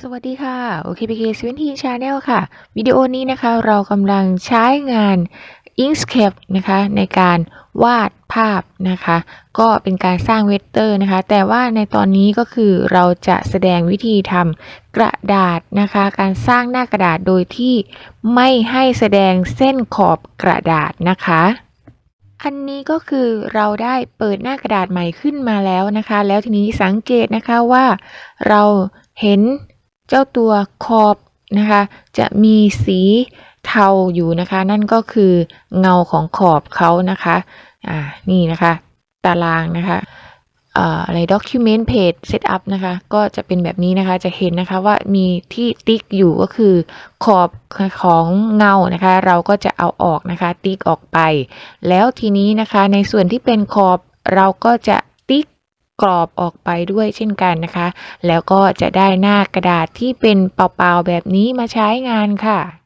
สวัสดีค่ะ OKPK 17 Channel ค่ะ วิดีโอนี้นะคะเรากำลังใช้งาน Inkscape นะคะในการวาดภาพนะคะ ก็เป็นการสร้างเวกเตอร์นะคะ แต่ว่าในตอนนี้ก็คือเราจะแสดงวิธีทำกระดาษนะคะ การสร้างหน้ากระดาษโดยที่ไม่ให้แสดงเส้นขอบกระดาษนะคะอันนี้ก็คือเราได้เปิดหน้ากระดาษใหม่ขึ้นมาแล้วนะคะ แล้วทีนี้สังเกตนะคะว่าเราเห็น เจ้าตัวขอบนะคะ จะมีสีเทาอยู่นะคะ นั่นก็คือเงาของขอบเขานะคะอ่านี่นะคะ ตารางนะคะเอ่ออะไร document page setup นะคะ ก็จะเป็นแบบนี้นะคะ จะเห็นนะคะว่ามีที่ติ๊กอยู่ก็คือขอบของเงานะคะ เราก็จะเอาออกนะคะ ติ๊กออกไป แล้วทีนี้นะคะในส่วนที่เป็นขอบเราก็จะ กรอบออกไปด้วยเช่นกันนะคะ แล้วก็จะได้หน้ากระดาษที่เป็นเปล่าๆแบบนี้มาใช้งานค่ะ